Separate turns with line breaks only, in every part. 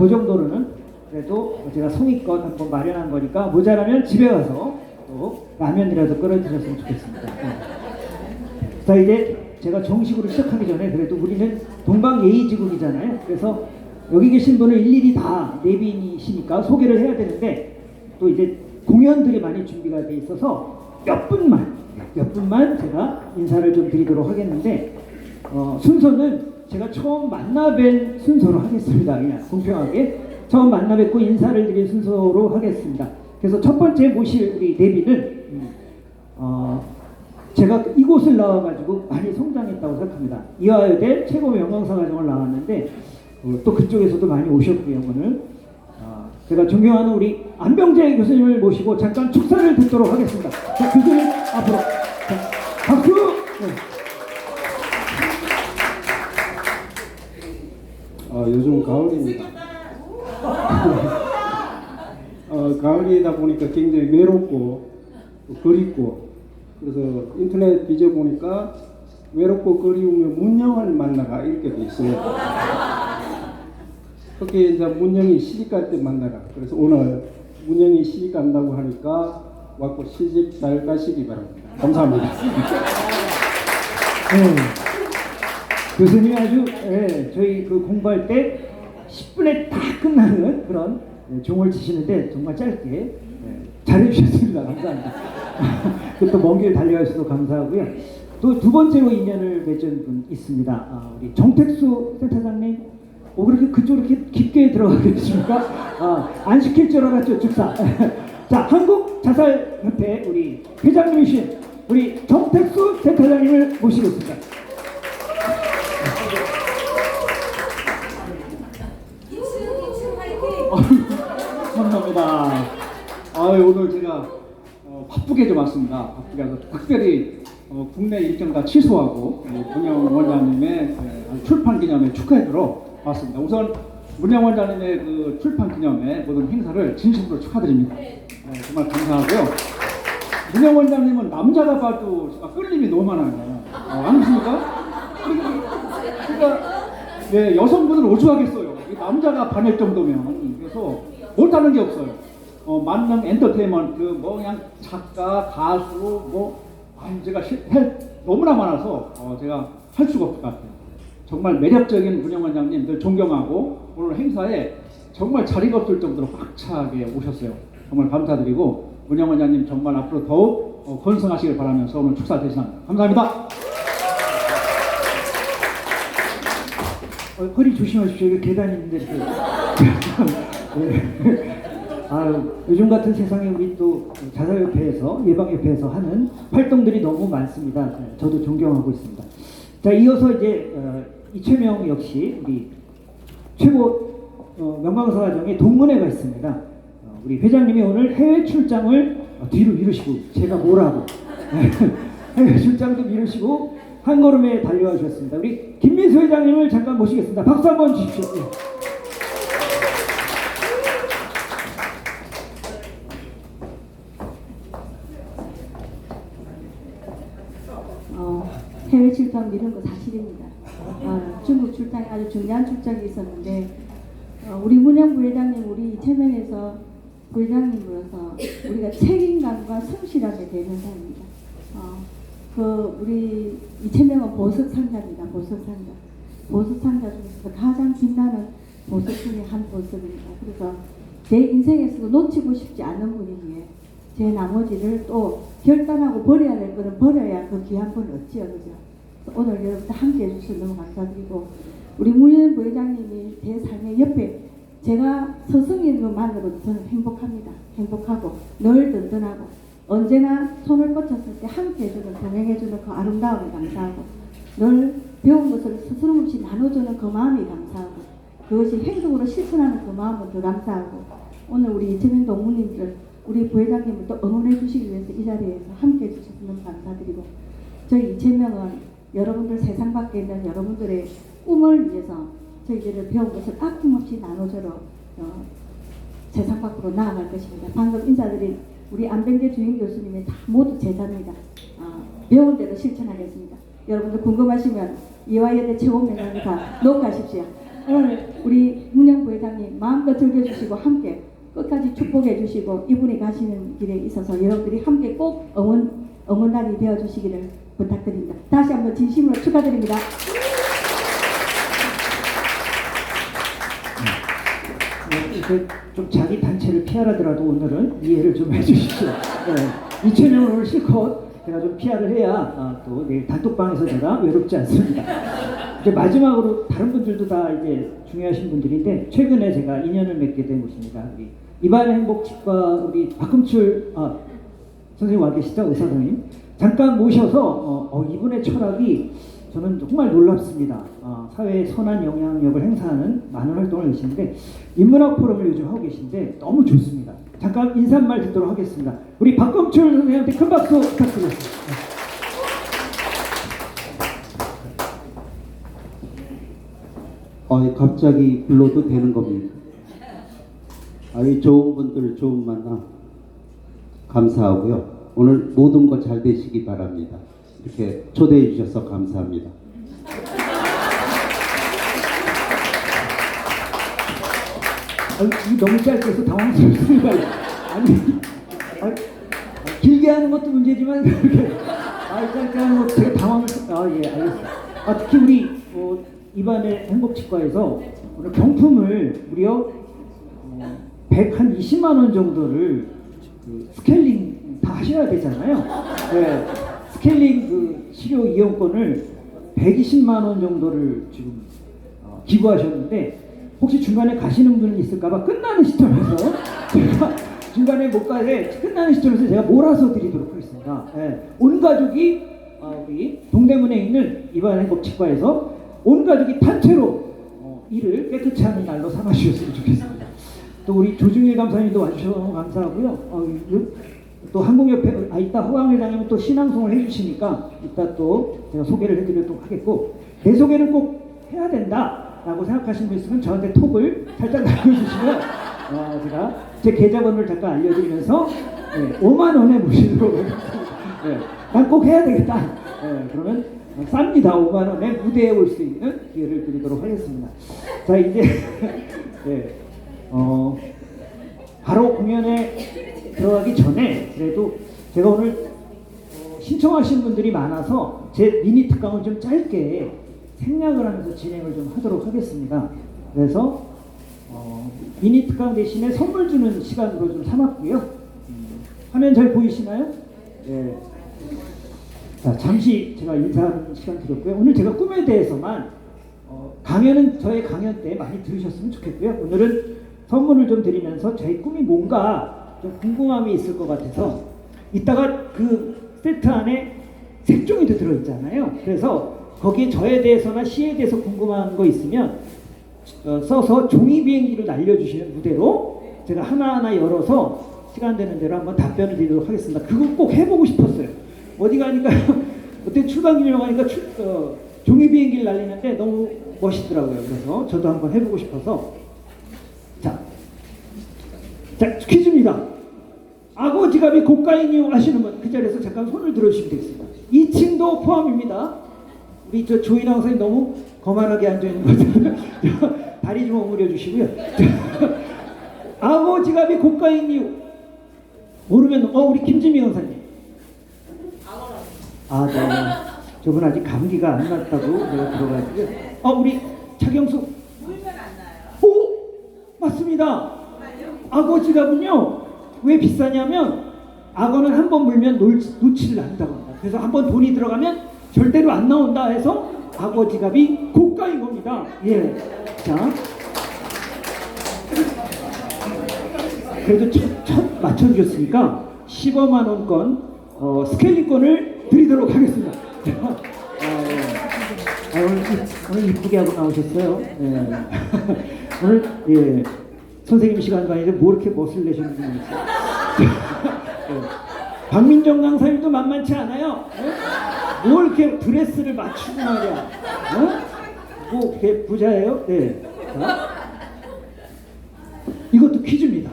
그 정도로는 그래도 제가 성의껏 한번 마련한 거니까 모자라면 집에 가서 또 라면이라도 끓여 드셨으면 좋겠습니다. 네. 자 이제 제가 정식으로 시작하기 전에 그래도 우리는 동방예의지국이잖아요. 그래서 여기 계신 분을 일일이 다 내빈이시니까 소개를 해야 되는데 또 이제 공연들이 많이 준비가 돼 있어서 몇 분만 몇 분만 제가 인사를 좀 드리도록 하겠는데 어, 순서는 제가 처음 만나 뵌 순서로 하겠습니다. 그냥 공평하게 처음 만나 뵙고 인사를 드릴 순서로 하겠습니다. 그래서 첫 번째 모실 우리 내빈은 음, 어, 제가 이곳을 나와가지고 많이 성장했다고 생각합니다. 이화여대 최고 영광사 과정을 나왔는데 어, 또 그쪽에서도 많이 오셨고요 오늘. 어, 제가 존경하는 우리 안병재 교수님을 모시고 잠깐 축사를 듣도록 하겠습니다. 자, 교수님 앞으로 자, 박수. 네.
요즘 가을입니다. 어, 가을이다 보니까 굉장히 외롭고 또 그립고 그래서 인터넷 뒤져보니까 외롭고 그리우면 문영을 만나라 이렇게 돼 있어요. 그렇게 이제 문영이 시집 갈 때 만나라. 그래서 오늘 문영이 시집 간다고 하니까 왔고 시집 잘 가시기 바랍니다. 감사합니다.
네. 교수님이 아주 예, 저희 그 공부할 때 10분에 다 끝나는 그런 예, 종을 치시는데 정말 짧게 예, 잘해주셨습니다. 감사합니다. 또 먼길 달려가셔서 감사하고요. 또 두 번째로 인연을 맺은 분 있습니다. 아, 우리 정택수 센터장님. 오 그렇게 그쪽으로 이렇게 깊게 들어가겠습니까? 아, 안 시킬 줄 알았죠, 즉사. 자, 한국 자살협회 우리 회장님이신 우리 정택수 센터장님을 모시겠습니다.
아, 오늘 제가 어, 바쁘게 좀 왔습니다. 바쁘게 와서 특별히 어, 국내 일정 다 취소하고 어, 문영 원장님의 에, 출판 기념회 축하해주러 왔습니다. 우선 문영 원장님의 그 출판 기념회 모든 행사를 진심으로 축하드립니다. 네, 정말 감사하고요. 문영 원장님은 남자가 봐도 정말 끌림이 너무 많아요. 어, 안 그렇습니까? 그러니까 네, 여성분을 오죽하겠어요. 이 남자가 반일 정도면 그래서 못하는 게 없어요. 어, 만능 엔터테인먼트, 뭐 그냥 작가, 가수, 뭐 아니 제가 시, 할 너무나 많아서 어, 제가 할 수가 없을 것 같아요. 정말 매력적인 문영 원장님 늘 존경하고 오늘 행사에 정말 자리가 없을 정도로 꽉 차게 오셨어요. 정말 감사드리고 문영 원장님 정말 앞으로 더욱 어, 건승하시길 바라면서 오늘 축사 대신합니다. 감사합니다.
어, 허리 조심하십시오. 계단이 있는데. 아유, 요즘 같은 세상에 우리 또 자살협회에서 예방협회에서 하는 활동들이 너무 많습니다. 네, 저도 존경하고 있습니다. 자, 이어서 이제 어, 이채명 역시 우리 최고 어, 명강사 과정에 동문회가 있습니다. 어, 우리 회장님이 오늘 해외 출장을 어, 뒤로 미루시고 제가 뭐라고 해외 출장도 미루시고 한 걸음에 달려와 주셨습니다. 우리 김민수 회장님을 잠깐 모시겠습니다. 박수 한번 주십시오. 예.
어, 해외 출장 미룬 거 사실입니다. 어, 중국 출장이 아주 중요한 출장이 있었는데 어, 우리 문영 부회장님 우리 이채명에서 부회장님으로서 우리가 책임감과 성실함에 대명사입니다. 어, 그 우리 이채명은 보석 상자입니다. 보석 상자. 보석 상자 중에서 가장 빛나는 보석 중에 한 보석입니다. 그래서 제 인생에서도 놓치고 싶지 않는 분이기에 제 나머지를 또 결단하고 버려야 될 거는 버려야 그 귀한 걸 얻지요, 그죠? 오늘 여러분들 함께 해주셔서 너무 감사드리고 우리 문현 부회장님이 제 삶의 옆에 제가 서성인 것만으로도 저는 행복합니다. 행복하고 늘 든든하고 언제나 손을 뻗쳤을 때 함께 해주는 동행해주는 그 아름다움에 감사하고 늘 배운 것을 스스럼 없이 나눠주는 그 마음이 감사하고 그것이 행동으로 실천하는 그 마음은 더 감사하고 오늘 우리 이재명 동무님들 우리 부회장님을 또 응원해 주시기 위해서 이 자리에서 함께 해주셔서 너무 감사드리고 저희 이재명은 여러분들 세상 밖에 있는 여러분들의 꿈을 위해서 저희들을 배운 것을 아낌없이 나눠주러 어, 세상 밖으로 나아갈 것입니다. 방금 인사드린 우리 안병재 주임 교수님이 다 모두 제자입니다. 어, 배운 대로 실천하겠습니다. 여러분들 궁금하시면 이화여대 최고 명예가 녹화하십시오. 오늘 우리 문영 부회장님 마음껏 즐겨주시고 함께 끝까지 축복해 주시고 이분이 가시는 길에 있어서 여러분들이 함께 꼭 응원 응원단이 되어 주시기를 부탁드립니다. 다시 한번 진심으로 축하드립니다.
네, 그, 좀 자기 단체를 피하라더라도 오늘은 이해를 좀 해주십시오. 네, 이천영을 오늘 실컷 제가 좀 피하를 해야 아, 또 내일 단톡방에서 제가 외롭지 않습니다. 이제 마지막으로 다른 분들도 다 이제 중요하신 분들인데 최근에 제가 인연을 맺게 된 곳입니다. 우리 이발의 행복치과 우리 박금출 아, 선생님 와 계시죠 의사 선생님 잠깐 모셔서 어, 어, 이분의 철학이 저는 정말 놀랍습니다. 어, 사회에 선한 영향력을 행사하는 많은 활동을 계시는데 인문학 포럼을 요즘 하고 계신데 너무 좋습니다. 잠깐 인사말 듣도록 하겠습니다. 우리 박금출 선생님한테 큰 박수 부탁드리겠습니다.
아, 갑자기 불러도 되는 겁니까? 아 이 좋은 분들 좋은 만남 감사하고요. 오늘 모든 거 잘 되시기 바랍니다. 이렇게 초대해 주셔서 감사합니다.
아, 이 너무 짧게 해서 당황스럽습니다. 아니, 아, 길게 하는 것도 문제지만 이렇게 아, 짧게 하는 것도 되게 당황스. 아, 예, 알겠습니다. 아, 특히 우리 어, 이반의 행복치과에서 오늘 경품을 무려 어, 100 한 20만 원 정도를 그 스케일링 다 하셔야 되잖아요. 네, 스케일링 그 치료 이용권을 120만 원 정도를 지금 어, 기부하셨는데 혹시 중간에 가시는 분 있을까봐 끝나는 시점에서 제가 중간에 못 가게 끝나는 시점에서 제가 몰아서 드리도록 하겠습니다. 예, 온 가족이 어, 우리 동대문에 있는 이반행복치과에서 온 가족이 단체로 어, 이를 깨끗이 하는 날로 삼아주셨으면 좋겠습니다. 또 우리 조중일 감사님도 와주셔서 너무 감사하고요. 어, 이- 또 한국협회 아 이따 허강 회장님은 또 신앙송을 해주시니까 이따 또 제가 소개를 해드리도록 하겠고 내 소개는 꼭 해야 된다 라고 생각하시는 분 있으면 저한테 톡을 살짝 남겨주시면 어, 제가 제 계좌번호를 잠깐 알려드리면서 네, 5만 원에 모시도록 하겠습니다. 네, 난꼭 해야 되겠다. 네, 그러면 쌉니다. 5만 원에 무대에 올 수 있는 기회를 드리도록 하겠습니다. 자 이제 네, 어, 바로 공연에 들어가기 전에 그래도 제가 오늘 어, 신청하신 분들이 많아서 제 미니 특강을 좀 짧게 생략을 하면서 진행을 좀 하도록 하겠습니다. 그래서 어, 미니 특강 대신에 선물 주는 시간으로 좀 삼았고요. 음, 화면 잘 보이시나요? 네. 자, 잠시 제가 인사하는 시간 드렸고요. 오늘 제가 꿈에 대해서만 어, 강연은 저의 강연 때 많이 들으셨으면 좋겠고요. 오늘은 선물을 좀 드리면서 저희 꿈이 뭔가 좀 궁금함이 있을 것 같아서 이따가 그 세트 안에 색종이도 들어있잖아요. 그래서 거기에 저에 대해서나 시에 대해서 궁금한 거 있으면 어, 써서 종이 비행기로 날려주시는 무대로 제가 하나하나 열어서 시간 되는 대로 한번 답변을 드리도록 하겠습니다. 그거 꼭 해보고 싶었어요. 어디 가니까 어때 출간 기념 가니까 출, 어, 종이 비행기를 날리는데 너무 멋있더라고요. 그래서 저도 한번 해보고 싶어서 자, 자 퀴즈입니다. 악어 지갑이 고가인이요 하시는 분 그 자리에서 잠깐 손을 들어주시면 되겠습니다. 2층도 포함입니다. 우리 저 조인왕 선생님 너무 거만하게 앉아 있는 것. 다리 좀 오므려 주시고요. 악어 지갑이 고가인 이유 모르면 어 우리 김지미 강사님. 아, 네. 저분 아직 감기가 안 났다고 내가 들어가지고요. 어 우리 차경수. 오 맞습니다. 악어 지갑은요 왜 비싸냐면 악어는 한 번 물면 놓, 놓지를 않는다고 합니다. 그래서 한 번 돈이 들어가면 절대로 안 나온다 해서 악어 지갑이 고가인 겁니다. 예. 자. 그래도 첫, 첫 맞춰주셨으니까 15만 원권 어, 스케일링권을 드리도록 하겠습니다. 아, 예. 아, 오늘, 이- 오늘 이쁘게 하고 나오셨어요. 예. 오늘 예. 선생님 시간도 아닌데 뭐 이렇게 멋을 내셨는지 모르겠어요. 예. 박민정 강사님도 만만치 않아요. 예? 뭘 이렇게 드레스를 맞추고 말이야. 어? 뭐 이렇게 부자예요? 네. 자. 이것도 퀴즈입니다.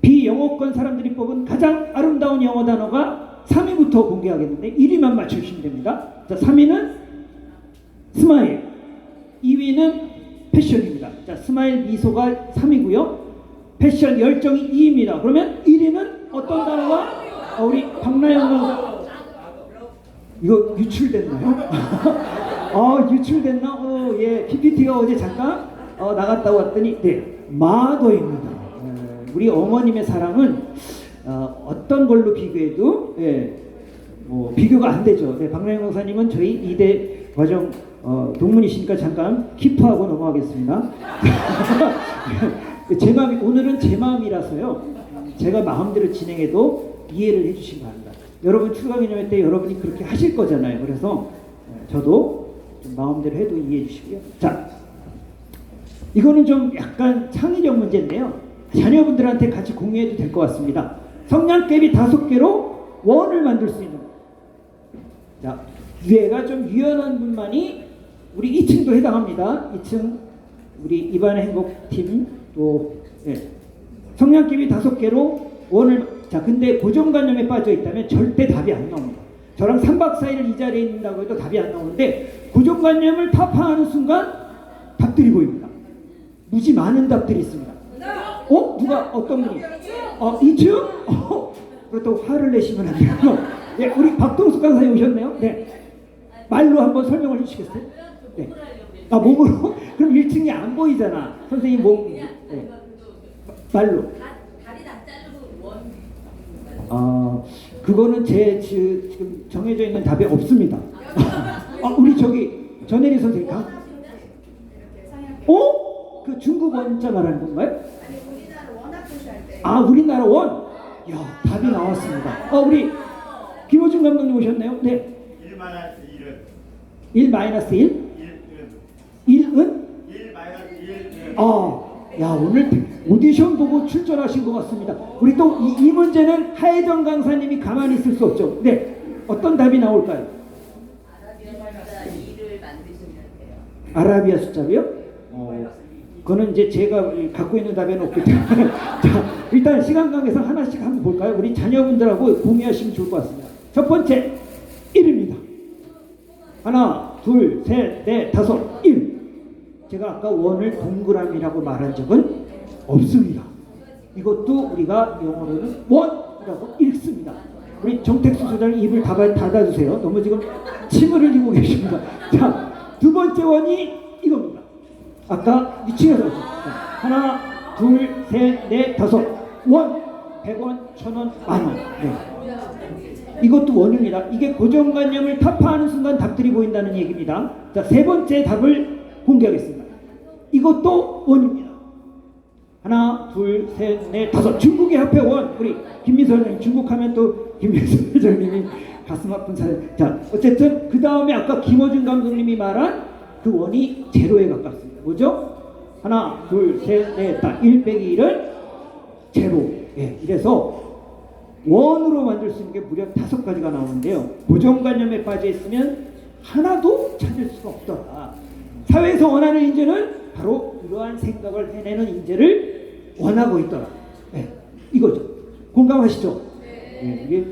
비영어권 사람들이 뽑은 가장 아름다운 영어 단어가 3위부터 공개하겠는데 1위만 맞추시면 됩니다. 자, 3위는 스마일, 2위는 패션, 자, 스마일 미소가 3이고요. 패션 열정이 2입니다. 그러면 1위는 어떤 단어가? 어, 우리 박나영 강사. 이거 유출됐나요? 어, 유출됐나? 어, 예. PPT가 어제 잠깐 어, 나갔다 왔더니, 네. 마더입니다. 예, 우리 어머님의 사랑은 어, 어떤 걸로 비교해도, 예. 뭐 비교가 안 되죠. 네, 박나영 강사님은 저희 이대 과정 어, 동문이시니까 잠깐 킵하고 넘어가겠습니다. 제 마음이 오늘은 제 마음이라서요. 제가 마음대로 진행해도 이해를 해주시기 바랍니다. 여러분 출가기념회 때 여러분이 그렇게 하실 거잖아요. 그래서 어, 저도 좀 마음대로 해도 이해해 주시고요. 자, 이거는 좀 약간 창의적 문제인데요. 자녀분들한테 같이 공유해도 될 것 같습니다. 성냥개비 다섯 개로 원을 만들 수 있는. 자, 유해가 좀 유연한 분만이 우리 2층도 해당합니다. 2층 우리 이반의 행복팀 또 예. 성냥개비 다섯 개로 원을 자 근데 고정관념에 빠져 있다면 절대 답이 안 나옵니다. 저랑 3박 4일 이 자리에 있는다고 해도 답이 안 나오는데 고정관념을 타파하는 순간 답들이 보입니다. 무지 많은 답들이 있습니다. 어? 누가 어떤 분이? 어, 이층? 어, 그렇다고 화를 내시면 안 돼요. 네, 우리 박동숙 강사님 오셨네요. 네. 말로 한번 설명을 해주시겠어요? 네. 아, 몸으로? 그럼 1층이 안 보이잖아. 선생님 몸. 네.
원.
아, 그거는 제 지- 지금 정해져 있는 답이 없습니다. 아, 우리 저기 전혜리 선생님 강. 어? 그 중국 원자 말하는 건가요?
우리나라.
아, 우리나라 원. 야, 답이 나왔습니다. 어, 우리 김호준 감독님 오셨네요. 네.
1 마이너스 1은
1 마이너스 1?
1은
1은?
1 마이너스 1은
아, 야 오늘 오디션 보고 출전하신 것 같습니다. 우리 또이 문제는 하혜정 강사님이 가만히 있을 수 없죠. 네, 어떤 답이 나올까요?
아라비아
숫자로요? 어, 그거는 이제 제가 갖고 있는 답에는 없기 때문에 자, 일단 시간 관계상 하나씩 한번 볼까요? 우리 자녀분들하고 공유하시면 좋을 것 같습니다. 첫 번째 1입니다. 하나, 둘, 셋, 넷, 다섯, 1. 제가 아까 원을 동그라미라고 말한 적은 없습니다. 이것도 우리가 영어로는 원이라고 읽습니다. 우리 정택수 소장님 입을 닫아, 닫아주세요. 너무 지금 침을 흘리고 계십니다. 자, 두 번째 원이 이겁니다. 아까 2층에서 하나, 둘, 셋, 넷, 다섯 원, 100원, 1000원, 만 원. 네. 이것도 원입니다. 이게 고정관념을 타파하는 순간 답들이 보인다는 얘기입니다. 자, 세 번째 답을 공개하겠습니다. 이것도 원입니다. 하나, 둘, 셋, 넷, 다섯. 중국의 합해 원. 우리 김민서 회장님, 중국 하면 또 김민서 회장님이 가슴 아픈 사연. 자, 어쨌든 그 다음에 아까 김호준 감독님이 말한 그 원이 제로에 가깝습니다. 뭐죠? 하나, 둘, 셋, 넷, 다. 1 빼기 1은 제로. 예, 이래서 원으로 만들 수 있는 게 무려 다섯 가지가 나오는데요. 고정관념에 빠져 있으면 하나도 찾을 수가 없더라. 사회에서 원하는 인재는 바로 이러한 생각을 해내는 인재를 원하고 있더라. 네, 이거죠. 공감하시죠? 네, 이게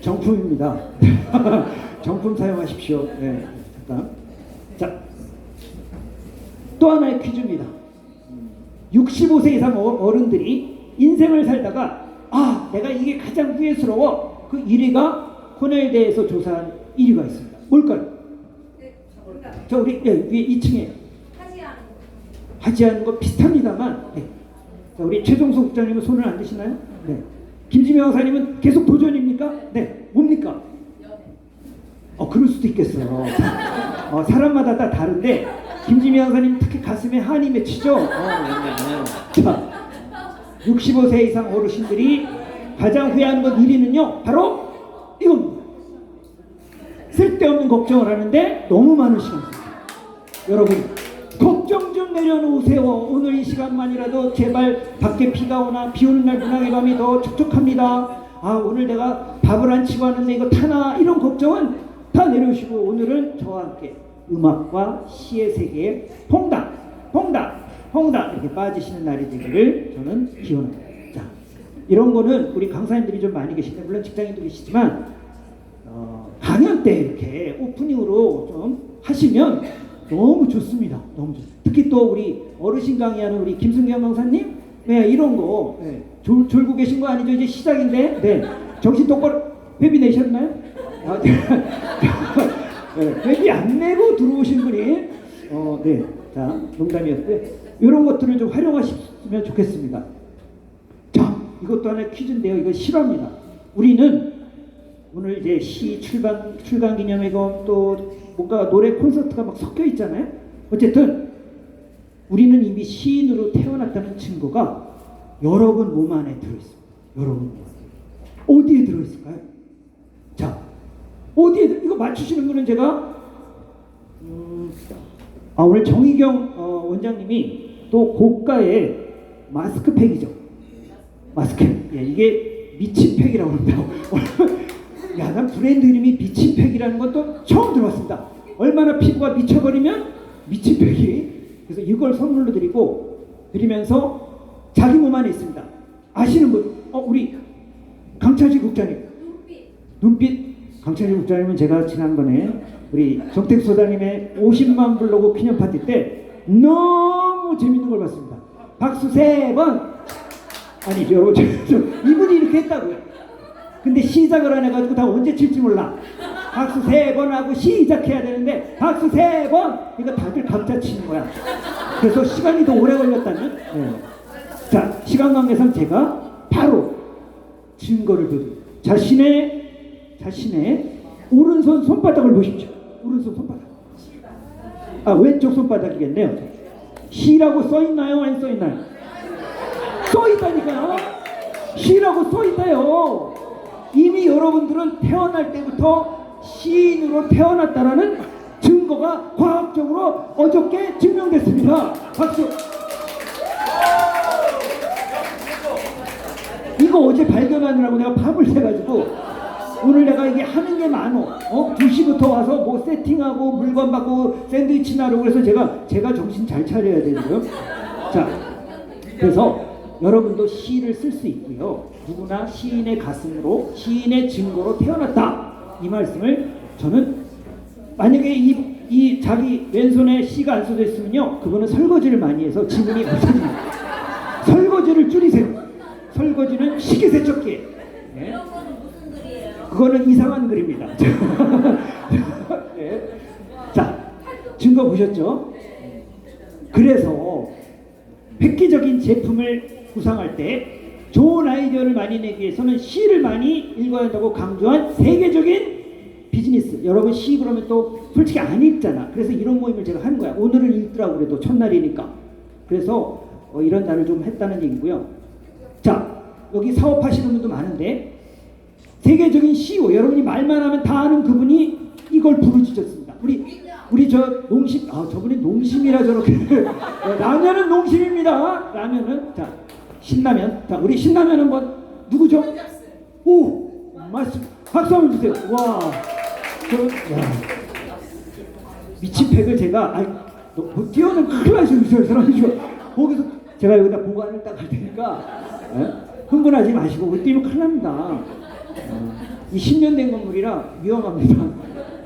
정품입니다. 정품 사용하십시오. 네, 잠깐. 자, 또 하나의 퀴즈입니다. 65세 이상 어- 어른들이 인생을 살다가 아 내가 이게 가장 후회스러워 그 1위가 코넬대에서 조사한 1위가 있습니다. 뭘까요?
네,
저 우리 예, 위에 2층에
하지 않은
하지 않은 거 비슷합니다만 네. 자, 우리 최종석 국장님은 손을 안 드시나요? 네. 김지명 강사님은 계속 도전입니까? 네. 뭡니까? 어 그럴 수도 있겠어요. 어, 사람마다 다 다른데 김지명 강사님 특히 가슴에 한이 맺히죠. 어, 네. 자, 65세 이상 어르신들이 가장 후회하는 것 1위는요. 바로 이겁니다. 쓸데없는 걱정을 하는데 너무 많은 시간. 여러분 내려놓으세요. 오늘 이 시간만이라도 제발 밖에 비가 오나 비 오는 날 문학의 밤이 더 촉촉합니다. 아 오늘 내가 밥을 안 치고 왔는데 이거 타나 이런 걱정은 다 내려오시고 오늘은 저와 함께 음악과 시의 세계에 퐁당 퐁당 퐁당 이렇게 빠지시는 날이 되기를 저는 기원합니다. 자 이런 거는 우리 강사님들이 좀 많이 계신데 물론 직장인도 계시지만 어, 강연 때 이렇게 오프닝으로 좀 하시면 너무 좋습니다. 너무 좋. 특히 또 우리 어르신 강의하는 우리 김승경 강사님, 네 이런 거 네, 졸, 졸고 계신 거 아니죠? 이제 시작인데, 네 정신 똑바로 회비 내셨나요? 아, 네. 네, 회비 안 내고 들어오신 분이, 어, 네, 자 농담이었고요. 이런 것들을 좀 활용하셨으면 좋겠습니다. 자, 이것도 하나의 퀴즈인데요. 이거 실화입니다. 우리는 오늘 이제 시 출간 출간 기념회고 또 뭔가 노래 콘서트가 막 섞여 있잖아요. 어쨌든 우리는 이미 시인으로 태어났다는 증거가 여러분 몸 안에 들어 있습니다. 여러분. 어디에 들어 있을까요? 자, 어디에 들- 이거 맞추시는 분은 제가 음, 아 오늘 정희경 어, 원장님이 또 고가의 마스크팩이죠. 마스크팩. 예, 이게 미친팩이라고 합니다. 야, 난 브랜드 이름이 미친팩이라는 것도 처음 들어봤습니다. 얼마나 피부가 미쳐버리면 미친팩이. 그래서 이걸 선물로 드리고 드리면서 자기 몸 안에 있습니다. 아시는 분? 어, 우리 강찬식 국장님. 눈빛. 강찬식 국장님은 제가 지난번에 우리 정택 소장님의 50만 불로고 기념 파티 때 너무 재밌는 걸 봤습니다. 박수 세 번. 아니 여러분 저, 저, 이분이 이렇게 했다고요. 근데 시작을 안 해가지고 다 언제 칠지 몰라. 박수 세 번 하고 시작해야 되는데 박수 세 번 이거 다들 각자 치는 거야. 그래서 시간이 더 오래 걸렸다면. 네. 자 시간 관계상 제가 바로 증거를 드립니다. 자신의 자신의 오른손 손바닥을 보십시오. 오른손 손바닥. 아 왼쪽 손바닥이겠네요. 시라고 써 있나요? 안 써 있나요? 써 있다니까요. 시라고 써 있다요. 이미 여러분들은 태어날 때부터 시인으로 태어났다라는 증거가 과학적으로 어저께 증명됐습니다. 박수. 이거 어제 발견하느라고 내가 밤을 새가지고 오늘 내가 이게 하는 게 많어. 어? 2시부터 와서 뭐 세팅하고 물건 받고 샌드위치 나르고 그래서 제가 제가 정신 잘 차려야 되고요. 자, 그래서 여러분도 시를 쓸 수 있고요. 누구나 시인의 가슴으로 시인의 증거로 태어났다. 이 말씀을 저는 만약에 이, 이 자기 왼손에 시가 안 써져 있으면요. 그거는 설거지를 많이 해서 지문이 없어집니다. 설거지를 줄이세요. 설거지는 식기세척기. 네.
글이에요?
그거는 이상한 글입니다. 네. 자, 증거 보셨죠? 그래서 획기적인 제품을 구상할 때 좋은 아이디어를 많이 내기 위해서는 시를 많이 읽어야 한다고 강조한 세계적인 비즈니스. 여러분 시 그러면 또 솔직히 안 읽잖아. 그래서 이런 모임을 제가 하는 거야. 오늘은 읽더라고 그래도 첫날이니까. 그래서 어, 이런 날을 좀 했다는 얘기고요. 자, 여기 사업하시는 분도 많은데 세계적인 CEO 여러분이 말만 하면 다 아는 그분이 이걸 부르짖었습니다. 우리 우리 저 농심 아 저분이 농심이라 저렇게 어, 라면은 농심입니다. 라면은 자 신라면 자 우리 신라면 한번 누구죠? 오 말씀 박수 한번 주세요. 와. 저, 야. 미친 팩을 제가 아이 너, 뭐 뛰어는 큰일 나시고 있어요 사람이 지금 거기서 제가 여기다 보관을 딱 할 테니까 예? 흥분하지 마시고 그 뛰면 큰일 납니다 어, 이 10년 된 건물이라 위험합니다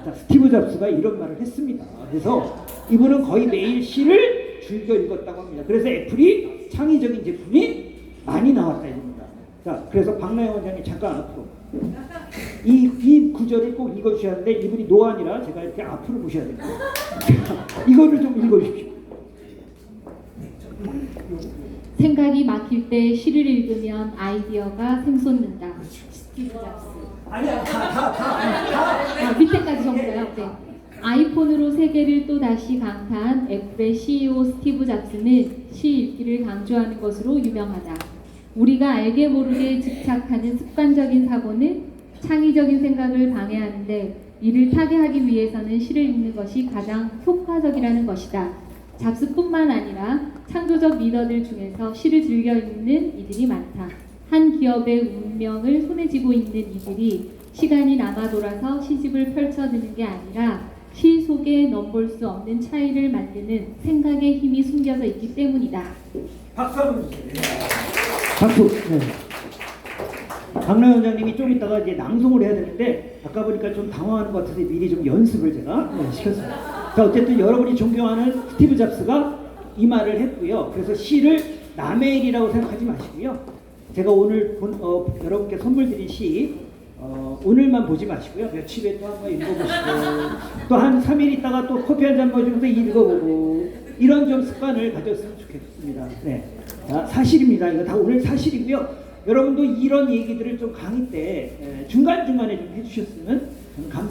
자, 스티브 잡스가 이런 말을 했습니다 그래서 이분은 거의 매일 시를 즐겨 읽었다고 합니다 그래서 애플이 창의적인 제품이 많이 나왔다 이겁니다 자 그래서 박나영 원장님 잠깐 앞으로 이, 이 구절을 꼭 읽어주셔야 하는데 이분이 노안이라 제가 이렇게 앞으로 보셔야 됩니다. 이거를 좀 읽어주십시오.
생각이 막힐 때 시를 읽으면 아이디어가 샘솟는다. 스티브 잡스.
아니야, 다, 다, 다, 다.
아, 밑에까지 정도요. 네. 아이폰으로 세계를 또 다시 강타한 애플의 CEO 스티브 잡스는 시 읽기를 강조하는 것으로 유명하다. 우리가 알게 모르게 집착하는 습관적인 사고는 창의적인 생각을 방해하는데 이를 타개하기 위해서는 시를 읽는 것이 가장 효과적이라는 것이다. 잡스뿐만 아니라 창조적 리더들 중에서 시를 즐겨 읽는 이들이 많다. 한 기업의 운명을 손에 쥐고 있는 이들이 시간이 남아 돌아서 시집을 펼쳐드는 게 아니라 시 속에 넘볼 수 없는 차이를 만드는 생각의 힘이 숨겨져 있기 때문이다.
박수 한번 주세요. 박수. 네. 박나 원장님이 좀 이따가 이제 낭송을 해야 되는데 아까 보니까 좀 당황하는 것 같아서 미리 좀 연습을 제가 네, 시켰습니다. 자 어쨌든 여러분이 존경하는 스티브 잡스가 이 말을 했고요. 그래서 시를 남의 일이라고 생각하지 마시고요. 제가 오늘 본, 어, 여러분께 선물 드린 시 어, 오늘만 보지 마시고요. 며칠에 또 한번 읽어보시고 또 한 3일 있다가 또 커피 한 잔 마시면서 읽어보고 이런 좀 습관을 가졌으면 좋겠습니다. 네. 자, 사실입니다. 이거 다 오늘 사실이고요. 여러분도 이런 얘기들을 좀 강의 때 에, 중간중간에 좀 해주셨으면 저는 감사